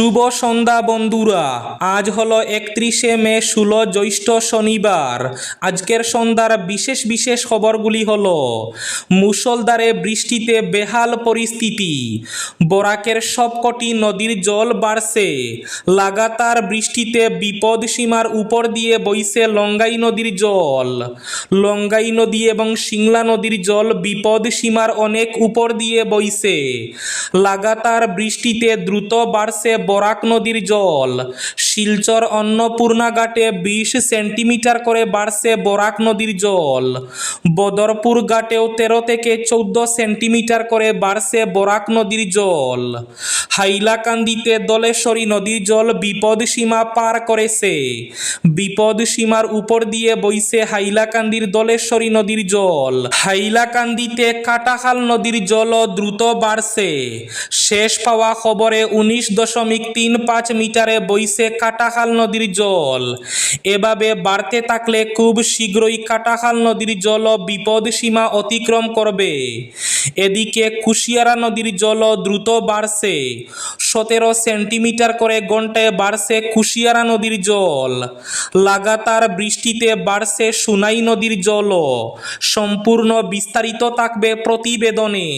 শুভ সন্ধ্যা বন্ধুরা, আজ হলো একত্রিশে মে, ষোলো জ্যৈষ্ঠ শনিবার। আজকের সন্ধ্যার বিশেষ বিশেষ খবরগুলি হল, মুষলধারে বৃষ্টিতে বেহাল পরিস্থিতি, বরাকের সবকটি নদীর জল বাড়ছে, লাগাতার বৃষ্টিতে বিপদ সীমার উপর দিয়ে বইছে লঙ্গাই নদীর জল। লঙ্গাই নদী এবং সিংলা নদীর জল বিপদ সীমার অনেক উপর দিয়ে বইছে, লাগাতার বৃষ্টিতে দ্রুত বাড়ছে বরাক নদীর জল। শিলচর অন্নপূর্ণা ঘাটে বিশ সেন্টিমিটার করে বাড়ছে বরাক নদীর জল। বদরপুর ঘাটেও তেরো থেকে চৌদ্দ সেন্টিমিটার করে বাড়ছে বরাক নদীর জল। হাইলাকান্দিতে দলেশ্বরী নদীর জল বিপদ সীমা পার করেছে। বিপদ সীমার উপর দিয়ে বইছে হাইলাকান্দির দলেশ্বরী নদীর জল। হাইলাকান্দিতে কাটাখাল নদীর জলও দ্রুত বাড়ছে। শেষ পাওয়া খবরে উনিশ দশমিক তিন পাঁচ মিটারে বইছে কাটাখাল নদীর জল। এভাবে বাড়তে থাকলে খুব শীঘ্রই কাটাখাল নদীর জল বিপদ সীমা অতিক্রম করবে। এদিকে কুশিয়ারা নদীর জল দ্রুত বাড়ছে। সতেরো সেন্টিমিটার করে ঘন্টায় বাড়ছে কুশিয়ারা নদীর জল। লাগাতার বৃষ্টিতে বাড়ছে সুনাই নদীর জলও সম্পূর্ণ বিস্তারিত থাকবে প্রতিবেদনে।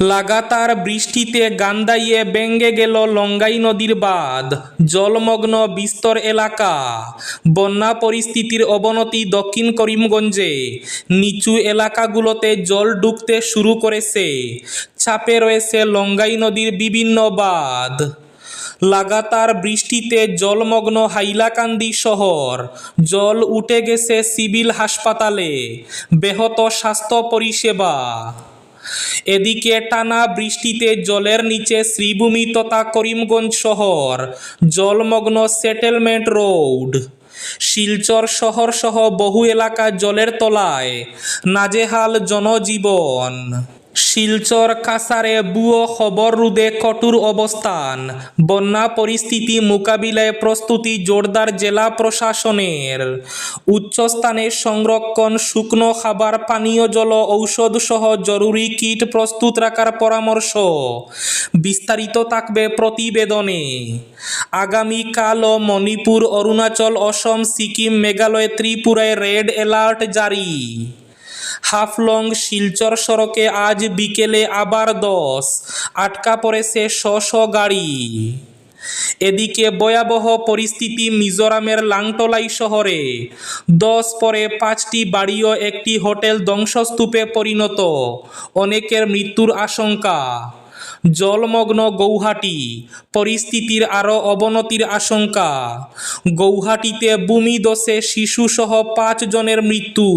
লাগাতার বৃষ্টিতে গান্দাইয়ে ব্যঙ্গে গেল লঙ্গাই নদীর বাঁধ। জলমগ্ন বিস্তর এলাকা। বন্যা পরিস্থিতির অবনতি দক্ষিণ করিমগঞ্জে। নিচু এলাকাগুলোতে জল ঢুকতে শুরু করেছে। চাপে রয়েছে লঙ্গাই নদীর বিভিন্ন বাঁধ। লাগাতার বৃষ্টিতে জলমগ্ন হাইলাকান্দি শহর। জল উঠে গেছে সিভিল হাসপাতালে। ব্যাহত স্বাস্থ্য পরিষেবা। এদিকে টানা বৃষ্টিতে জলের নিচে শ্রীভূমি তথা করিমগঞ্জ শহর। জলমগ্ন সেটেলমেন্ট রোড। শিলচর শহর সহ বহু এলাকা জলের তলায়। নাজেহাল জনজীবন। শিলচর কাসারে বুয়ো খবর রুদে কঠোর অবস্থান। বন্যা পরিস্থিতি মোকাবিলায় প্রস্তুতি জোরদার জেলা প্রশাসনের। উচ্চস্থানে সংরক্ষণ, শুকনো খাবার, পানীয় জল ঔষধ সহ জরুরি কিট প্রস্তুত রাখার পরামর্শ। বিস্তারিত থাকবে প্রতিবেদনে। আগামীকালও মণিপুর, অরুণাচল, অসম, সিকিম, মেঘালয়, ত্রিপুরায় রেড অ্যালার্ট জারি। হাফলং শিলচর সড়কে আজ বিকেলে আবার দশ। আটকা পড়েছে শ শ গাড়ি। এদিকে ভয়াবহ পরিস্থিতি মিজোরামের লাংটলাই শহরে। দশ পরে পাঁচটি বাড়ি ও একটি হোটেল ধ্বংসস্তূপে পরিণত। অনেকের মৃত্যুর আশঙ্কা। জলমগ্ন গৌহাটি, পরিস্থিতির আরও অবনতির আশঙ্কা। গৌহাটিতে ভূমিদশে শিশুসহ পাঁচ জনের মৃত্যু।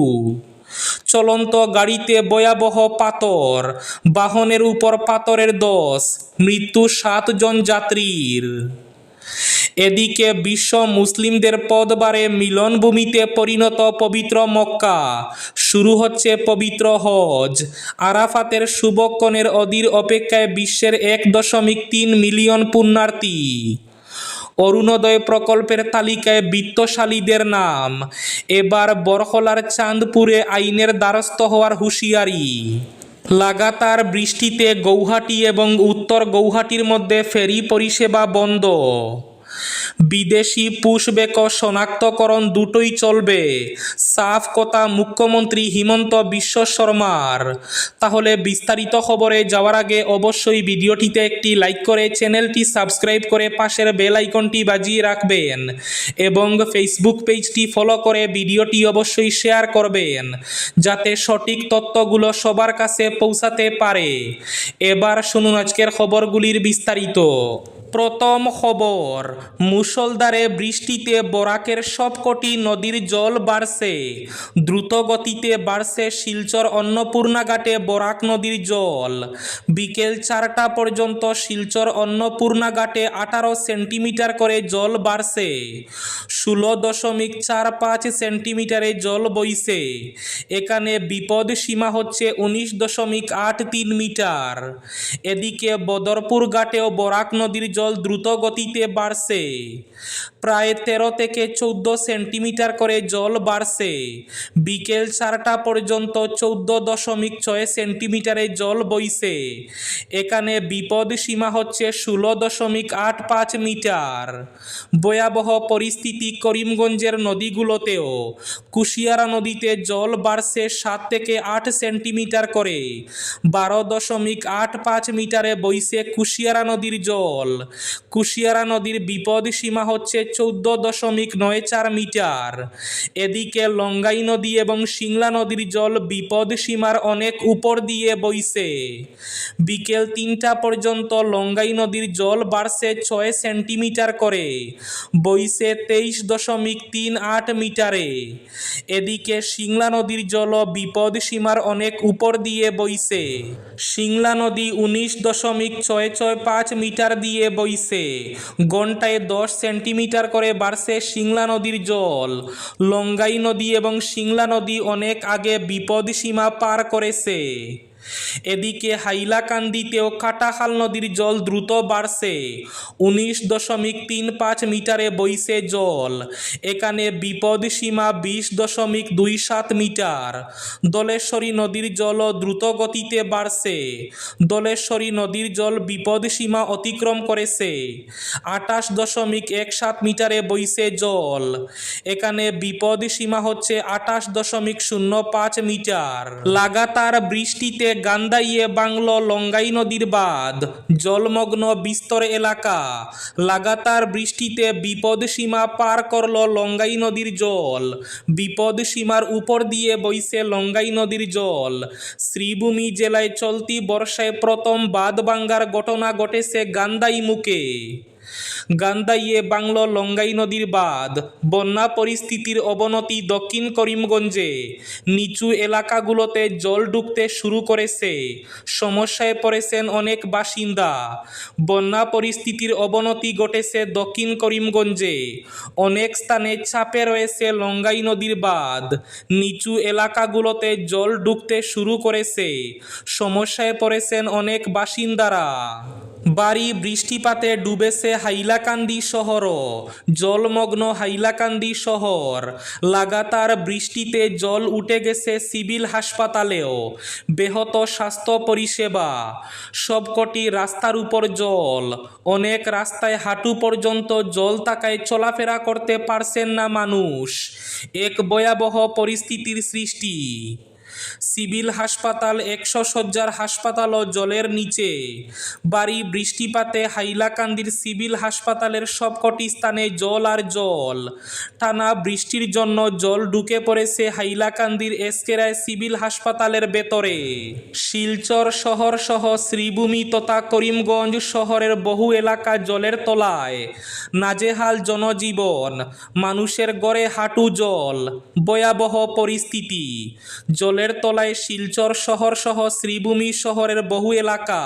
চলন্ত গাড়িতে ভয়াবহ পাথর, বাহনের উপর পাথরের দোষ, মৃত্যু সাতজন যাত্রীর। এদিকে বিশ্ব মুসলিমদের পদবারে মিলনভূমিতে পরিণত পবিত্র মক্কা। শুরু হচ্ছে পবিত্র হজ। আরাফাতের শুভক্ষণের অধীর অপেক্ষায় বিশ্বের এক দশমিক তিন মিলিয়ন পুণ্যার্থী। অরুণোদয় প্রকল্পের তালিকায় বিত্তশালীদের নাম। এবার বরহলার চাঁদপুরে আইনের দ্বারস্থ হওয়ার হুঁশিয়ারি। লাগাতার বৃষ্টিতে গৌহাটি এবং উত্তর গৌহাটির মধ্যে ফেরি পরিষেবা বন্ধ। বিদেশি পুশবেক শনাক্তকরণ দুটোই চলবে। সাফ কথা মুখ্যমন্ত্রী হিমন্ত বিশ্ব শর্মার। তাহলে বিস্তারিত খবরে যাওয়ার আগে অবশ্যই ভিডিওটিতে একটি লাইক করে চ্যানেলটি সাবস্ক্রাইব করে পাশের বেল আইকনটি বাজিয়ে রাখবেন এবং ফেসবুক পেজটি ফলো করে ভিডিওটি অবশ্যই শেয়ার করবেন যাতে সঠিক তথ্যগুলো সবার কাছে পৌঁছাতে পারে। এবার শুনুন আজকের খবরগুলির বিস্তারিত। প্রথম খবর, মুষলধারে বৃষ্টিতে বরাকের সবকটি নদীর জল বাড়ছে। দ্রুত গতিতে বাড়ছে শিলচর অন্নপূর্ণা ঘাটে বরাক নদীর জল। বিকেল চারটা পর্যন্ত শিলচর অন্নপূর্ণা ঘাটে আঠারো সেন্টিমিটার করে জল বাড়ছে। ষোলো দশমিক চার পাঁচ সেন্টিমিটারে জল বইছে। এখানে বিপদ সীমা হচ্ছে উনিশ দশমিক আট তিন মিটার। এদিকে বদরপুর ঘাটেও বরাক নদীর জল দ্রুত গতিতে বাড়ছে। প্রায় তেরো থেকে চৌদ্দ সেন্টিমিটার করে জল বাড়ছে। বিকেল চারটা পর্যন্ত চৌদ্দ দশমিক ছয় সেন্টিমিটারে জল বইছে। এখানে বিপদ সীমা হচ্ছে ষোলো দশমিক আট পাঁচ মিটার। ভয়াবহ পরিস্থিতি করিমগঞ্জের নদীগুলোতেও। কুশিয়ারা নদীতে জল বাড়ছে সাত থেকে আট সেন্টিমিটার করে। বারো দশমিক আট পাঁচ মিটারে বইছে কুশিয়ারা নদীর জল। কুশিয়ারা নদীর বিপদ সীমা হচ্ছে চৌদ্দ দশমিক নয় চার মিটার। এদিকে লঙ্গাই নদী এবং সিংলা নদীর জল বিপদ সীমার অনেক উপর দিয়ে বইছে। বিকেল তিনটা পর্যন্ত লঙ্গাই নদীর জল বাড়ছে ছয় সেন্টিমিটার করে। বইছে তেইশ দশমিক তিন আট মিটারে। এদিকে সিংলা নদীর জল বিপদ সীমার অনেক উপর দিয়ে বইছে। সিংলা নদী উনিশ দশমিক ছয় ছয় পাঁচ মিটার দিয়ে বইছে। ঘন্টায় দশ সেন্টিমিটার করে বাড়ছে সিংলা নদীর জল। লঙ্গাই নদী এবং সিংলা নদী অনেক আগে বিপদ সীমা পার করেছে। এদিকে হাইলাকান্দিতেও কাটাখাল নদীর জল দ্রুত বাড়ছে। উনিশ দশমিক তিন পাঁচ মিটারে বইছে জল। এখানে বিপদ সীমা বিশ দশমিক দুই সাত মিটার। দলেশ্বরী নদীর জলও দ্রুত গতিতে বাড়ছে। দলেশ্বরী নদীর জল বিপদ সীমা অতিক্রম করেছে। আটাশ দশমিক এক সাত মিটারে বইছে জল। এখানে বিপদ সীমা হচ্ছে আটাশ দশমিক শূন্য পাঁচ মিটার। লাগাতার বৃষ্টিতে গান্দাইয়ে বাংলো লঙ্গাই নদীর বাঁধ। জলমগ্ন বিস্তর এলাকা। লাগাতার বৃষ্টিতে বিপদ সীমা পার করল লঙ্গাই নদীর জল। বিপদ সীমার উপর দিয়ে বইছে লঙ্গাই নদীর জল। শ্রীভূমি জেলায় চলতি বর্ষায় প্রথম বাঁধ ভাঙ্গার ঘটনা ঘটেছে গান্দাই মুখে। গান্দাইয়ে বাংলো লঙ্গাই নদীর বাঁধ। বন্যা পরিস্থিতির অবনতি দক্ষিণ করিমগঞ্জে। নিচু এলাকাগুলোতে জল ঢুকতে শুরু করেছে। সমস্যায় পড়েছেন অনেক বাসিন্দা। বন্যা পরিস্থিতির অবনতি ঘটেছে দক্ষিণ করিমগঞ্জে। অনেক স্থানে চাপে রয়েছে লঙ্গাই নদীর বাঁধ। নিচু এলাকাগুলোতে জল ঢুকতে শুরু করেছে। সমস্যায় পড়েছেন অনেক বাসিন্দারা। বাড়ি বৃষ্টিপাতে ডুবেছে হাইলাকান্দি শহরও জলমগ্ন হাইলাকান্দি শহর। লাগাতার বৃষ্টিতে জল উঠে গেছে সিভিল হাসপাতালেও। বেহত স্বাস্থ্য পরিষেবা। সবকটি রাস্তার উপর জল। অনেক রাস্তায় হাঁটু পর্যন্ত জল তাকায় চলাফেরা করতে পারছেন না মানুষ। এক ভয়াবহ পরিস্থিতির সৃষ্টি। সিভিল হাসপাতাল একশো শয্যার হাসপাতালও জলের নিচে। বাড়ি বৃষ্টিপাতে হাইলাকান্দির সিভিল হাসপাতালের সবকটি স্থানে জল আর জল। টানা বৃষ্টির জন্য জল ঢুকে পড়েছে হাইলাকান্দির এসকেরায় সিভিল হাসপাতালের ভেতরে। শিলচর শহর সহ শ্রীভূমি তথা করিমগঞ্জ শহরের বহু এলাকা জলের তলায়। নাজেহাল জনজীবন, মানুষের গড়ে হাঁটু জল, ভয়াবহ পরিস্থিতি। জলের তলায় শিলচর শহর সহ শ্রীভূমি শহরের বহু এলাকা।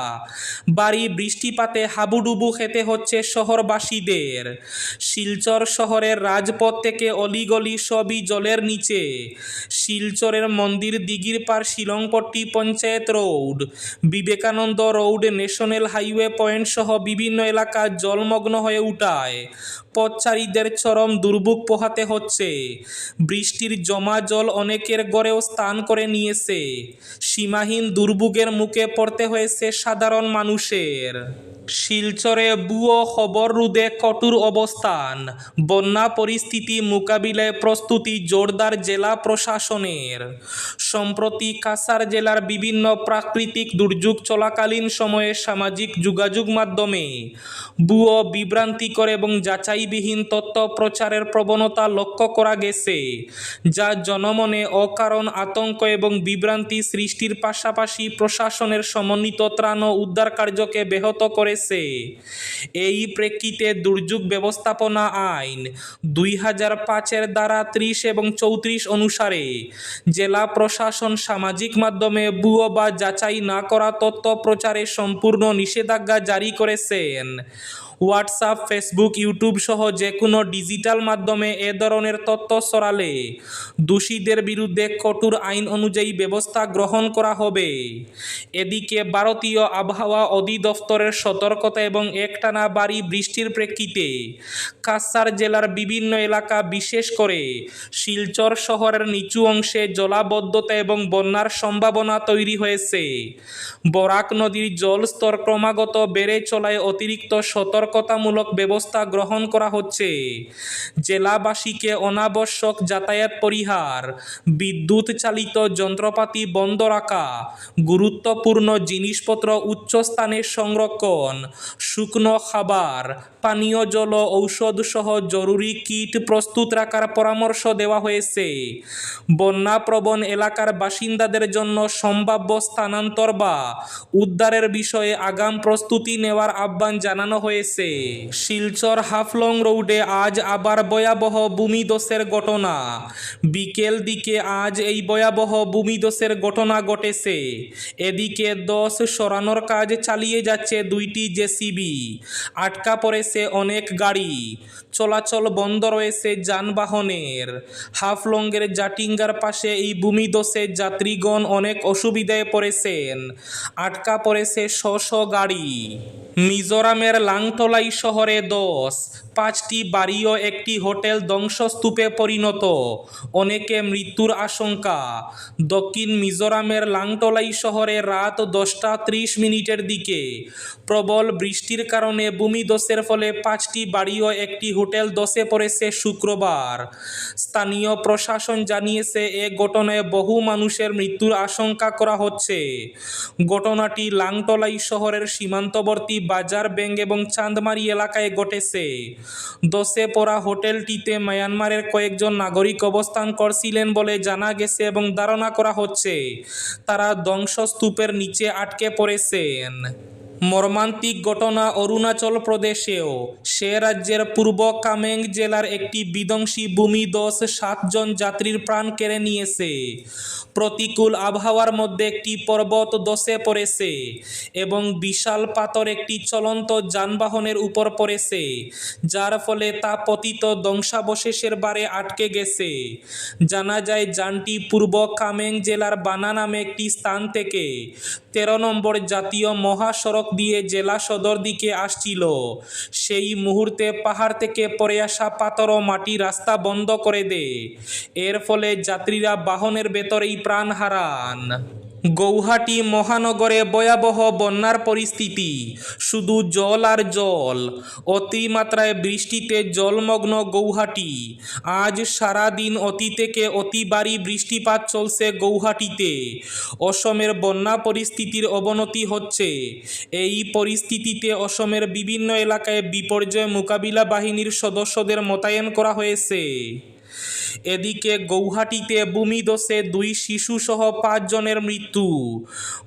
বাড়ি বৃষ্টিপাতে হাবুডুবু খেতে হচ্ছে শহরবাসীদের। শিলচর শহরের রাজপথ থেকে অলিগলি সবই জলের নিচে। শিলচরের মন্দির দিঘির পার Shillongpatti panchayat road. Vivekananda road national highway point সহ বিভিন্ন এলাকা জলমগ্ন হয়ে উঠায়। পথচারীদের চরম দুর্ভোগ পোহাতে হচ্ছে। বৃষ্টির জমা জল অনেকের গড়েও স্থান করে নিয়েছে। সীমাহীন দুর্ভোগের মুখে পড়তে হয়েছে সাধারণ মানুষের। শিলচরে বুয়ো খবর রুদে কঠোর অবস্থান। বন্যা পরিস্থিতি মোকাবিলায় প্রস্তুতি জোরদার জেলা প্রশাসনের সম্প্রতি কাসার জেলার বিভিন্ন প্রাকৃতিক দুর্যোগ চলাকালীন সময়ে সামাজিক যোগাযোগ মাধ্যমে ভুয়ো বিভ্রান্তিকর এবং যাচাইবিহীন তথ্য প্রচারের প্রবণতা লক্ষ্য করা গেছে, যা জনমনে অকারণ আতঙ্ক এবং বিভ্রান্তি সৃষ্টির পাশাপাশি প্রশাসনের সমন্বিত ত্রাণ ও উদ্ধার কার্যকে ব্যাহত করেছে। এই প্রেক্ষিতে দুর্যোগ ব্যবস্থাপনা আইন দুই হাজার পাঁচের দ্বারা ত্রিশ এবং চৌত্রিশ অনুসারে জেলা প্রশাসন সামাজিক মাধ্যমে ভুয়ো বা যাচাই না করা তথ্য প্রচারে সম্পূর্ণ নিষেধাজ্ঞা জারি করেছেন। হোয়াটসঅ্যাপ, ফেসবুক, ইউটিউব সহ যে কোনো ডিজিটাল মাধ্যমে এ ধরনের তথ্য ছড়ালে দোষীদের বিরুদ্ধে কঠোর আইন অনুযায়ী ব্যবস্থা গ্রহণ করা হবে। এদিকে ভারতীয় আবহাওয়া অধিদপ্তরের সতর্কতা এবং একটানা বাড়ি বৃষ্টির প্রেক্ষিতে কাছাড় জেলার বিভিন্ন এলাকা, বিশেষ করে শিলচর শহরের নিচু অংশে জলাবদ্ধতা এবং বন্যার সম্ভাবনা তৈরি হয়েছে। বরাক নদীর জলস্তর ক্রমাগত বেড়ে চলায় অতিরিক্ত সতর্কতামূলক ব্যবস্থা গ্রহণ করা হচ্ছে। জেলাবাসীকে অনাবশ্যক যাতায়াত পরিহার বিদ্যুৎ চালিত যন্ত্রপাতি বন্ধ রাখা, গুরুত্বপূর্ণ জিনিসপত্র উচ্চস্থানে সংরক্ষণ, শুকনো খাবার, পানীয় জল ঔষধ সহ জরুরি কিট প্রস্তুত রাখার পরামর্শ দেওয়া হয়েছে। বন্যাপ্রবণ এলাকার বাসিন্দাদের জন্য সম্ভাব্য স্থানান্তর বা উদ্ধারের বিষয়ে আগাম প্রস্তুতি নেওয়ার আহ্বান জানানো হয়েছে। শিলচর হাফলং রোডে আজ আবার ভয়াবহ ভূমিধসের ঘটনা। বিকেল দিকে আজ এই ভয়াবহ ভূমিধসের ঘটনা ঘটেছে। এদিকে দশ সরানোর কাজ চালিয়ে যাচ্ছে দুইটি জেসিবি। আটকা পড়েছে অনেক গাড়ি। চলাচল বন্ধ রয়েছে যানবাহনের। হাফলংয়ের জাটিঙ্গার পাশে এই ভূমিধসে যাত্রীগণ অনেক অসুবিধায় পড়েছেন। আটকা পড়েছে শ শ গাড়ি। মিজোরামের লাংতলাই শহরে দশ পাঁচটি বাড়ি ও একটি হোটেল ধ্বংসস্তূপে পরিণত। অনেকে মৃত্যুর আশঙ্কা। দক্ষিণ মিজোরামের লাংটলাই শহরে রাত দশটা ত্রিশ মিনিটের দিকে। প্রবল বৃষ্টির কারণে ভূমিধসের ফলে পাঁচটি বাড়ি ও একটি হোটেল ধসে পড়েছে শুক্রবার। স্থানীয় প্রশাসন জানিয়েছে, এ ঘটনায় বহু মানুষের মৃত্যুর আশঙ্কা করা হচ্ছে। ঘটনাটি লাংটলাই শহরের সীমান্তবর্তী বাজার ব্যাংক এবং চাঁদমারি এলাকায় ঘটেছে দশে পড়া হোটেলটিতে মায়ানমারের কয়েকজন নাগরিক অবস্থান করছিলেন বলে জানা গেছে এবং ধারণা করা হচ্ছে তারা ধ্বংসস্তূপের নিচে আটকে পড়েছেন মর্মান্তিক ঘটনা অরুণাচল প্রদেশেও। সে রাজ্যের পূর্ব কামেং জেলার একটি বিধ্বংসী ভূমিধস সাতজন যাত্রীর প্রাণ কেড়ে নিয়েছে। প্রতিকূল আবহাওয়ার মধ্যে একটি পর্বত দশে পড়েছে এবং বিশাল পাথর একটি চলন্ত যানবাহনের উপর পড়েছে, যার ফলে তা পতিত ধ্বংসাবশেষের বারে আটকে গেছে। জানা যায়, যানটি পূর্ব কামেং জেলার বানা নামে একটি স্থান থেকে তেরো নম্বর জাতীয় মহাসড়ক দিয়ে জেলা সদর দিকে আসছিল। সেই মুহূর্তে পাহাড় থেকে পড়ে আসা পাথর ও মাটি রাস্তা বন্ধ করে দেয় এর ফলে যাত্রীরা বাহনের ভেতরেই প্রাণ হারান। গৌহাটি মহানগরে ভয়াবহ বন্যার পরিস্থিতি। শুধু জল আর জল, অতিমাত্রায় বৃষ্টিতে জলমগ্ন গৌহাটি। আজ সারাদিন অতি থেকে অতি ভারী বৃষ্টিপাত চলছে গৌহাটিতে। অসমের বন্যা পরিস্থিতির অবনতি হচ্ছে। এই পরিস্থিতিতে অসমের বিভিন্ন এলাকায় বিপর্যয় মোকাবিলা বাহিনীর সদস্যদের মোতায়েন করা হয়েছে। এদিকে গৌহাটিতে ভূমিধসে দুই শিশুসহ পাঁচজনের মৃত্যু।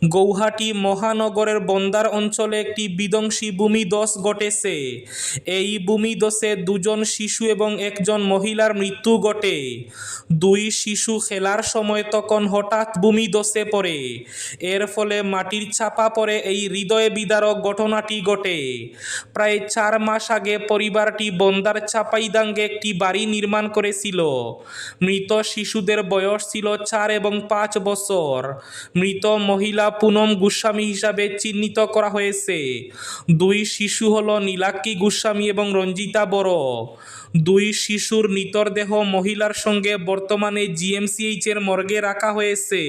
গৌহাটি মহানগরের বন্দার অঞ্চলে একটি বিধ্বংসী ভূমিধস ঘটেছে। এই ভূমিধসে দুজন শিশু এবং একজন মহিলার মৃত্যু ঘটে। দুই শিশু খেলার সময় তখন হঠাৎ ভূমিধসে পড়ে। এর ফলে মাটির চাপা পড়ে এই হৃদয় বিদারক ঘটনাটি ঘটে। প্রায় চার মাস আগে পরিবারটি বন্দার চাপাইদাঙ্গে একটি বাড়ি নির্মাণ করেছিল। মৃত শিশুদের বয়স ছিল চার এবং পাঁচ বছর। মৃত মহিলা পুনম গোস্বামী হিসাবে চিহ্নিত করা হয়েছে। দুই শিশু হল নীলাক্ষী গোস্বামী এবং রঞ্জিতা বড়। দুই শিশুর নিতরদেহ মহিলার সঙ্গে বর্তমানে জিএমসিএইচ এর মর্গে রাখা হয়েছে।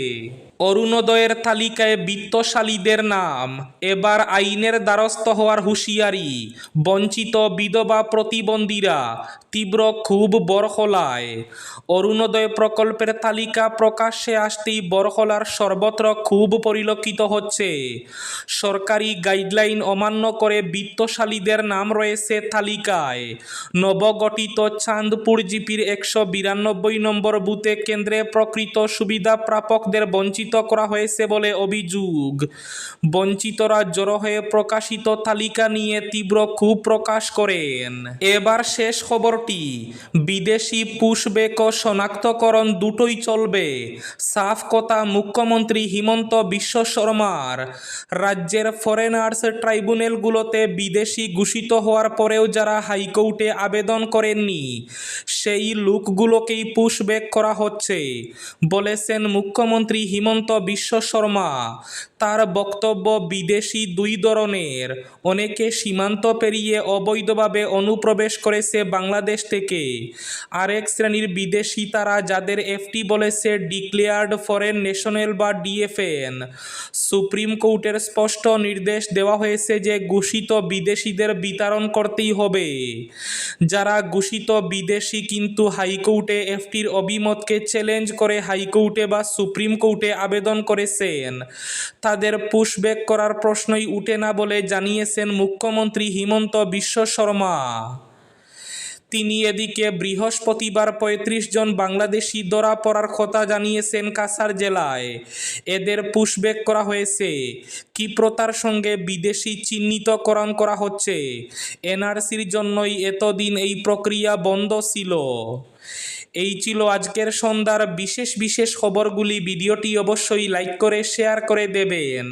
অরুণোদয়ের তালিকায় বিত্তশালীদের নাম। এবার আইনের দ্বারস্থ হওয়ার হুঁশিয়ারি। বঞ্চিত বিধবা প্রতিবন্ধীরা তীব্র খুব বরখলায়। অরুণোদয় প্রকল্পের তালিকা প্রকাশ্যে আসতেই বরখলার সর্বত্র খুব পরিলক্ষিত হচ্ছে। সরকারি গাইডলাইন অমান্য করে বিত্তশালীদের নাম রয়েছে তালিকায়। নবগঠিত চাঁদপুর জিপির একশো বিরানব্বই নম্বর বুথে কেন্দ্রে প্রকৃত সুবিধা প্রাপকদের বঞ্চিত করা হয়েছে বলে অভিযোগ। বঞ্চিতরা জড়ো হয়ে প্রকাশিত তালিকা নিয়ে তীব্র ক্ষোভ প্রকাশ করেন। এবার শেষ খবরটি, বিদেশি পুশব্যাক ও শনাক্তকরণ দুটোই চলবে। সাফ কথা মুখ্যমন্ত্রী হিমন্ত বিশ্ব শর্মার। রাজ্যের ফরেনার্স ট্রাইব্যুনালগুলোতে বিদেশি ঘোষিত হওয়ার পরেও যারা হাইকোর্টে আবেদন করেননি। সেই লোকগুলোকেই পুশব্যাক করা হচ্ছে। বলেছেন মুখ্যমন্ত্রী হিমন্ত বিশ্ব শর্মা। তার বক্তব্য বিদেশি দুই ধরনের। অনেকে সীমান্ত পেরিয়ে অবৈধভাবে অনুপ্রবেশ করেছে বাংলাদেশ থেকে। আরেক শ্রেণির বিদেশি তারা যাদের এফটি বলেছে ডিক্লেয়ার্ড ফরেন ন্যাশনাল বা ডিএফএন সুপ্রিম কোর্টের স্পষ্ট নির্দেশ দেওয়া হয়েছে যে, ঘোষিত বিদেশিদের বিতরণ করতেই হবে। যারা ঘোষিত বিদেশি কিন্তু হাইকোর্টে এফটির অভিমতকে চ্যালেঞ্জ করে হাইকোর্টে বা সুপ্রিম কোর্টে আবেদন করেছেন। তাদের পুশব্যাক করার প্রশ্নই উঠে না বলে জানিয়েছেন মুখ্যমন্ত্রী হিমন্ত বিশ্ব শর্মা। তিনি এদিকে বৃহস্পতিবার পঁয়ত্রিশ জন বাংলাদেশি ধরা পড়ার কথা জানিয়েছেন কাছাড় জেলায়। এদের পুশব্যাক করা হয়েছে। ক্ষিপ্রতার সঙ্গে বিদেশি চিহ্নিতকরণ করা হচ্ছে। এনআরসির জন্যই এতদিন এই প্রক্রিয়া বন্ধ ছিল। এই ছিল আজকের সন্ধ্যার বিশেষ বিশেষ খবরগুলি। ভিডিওটি অবশ্যই লাইক করে, শেয়ার করে দেবেন।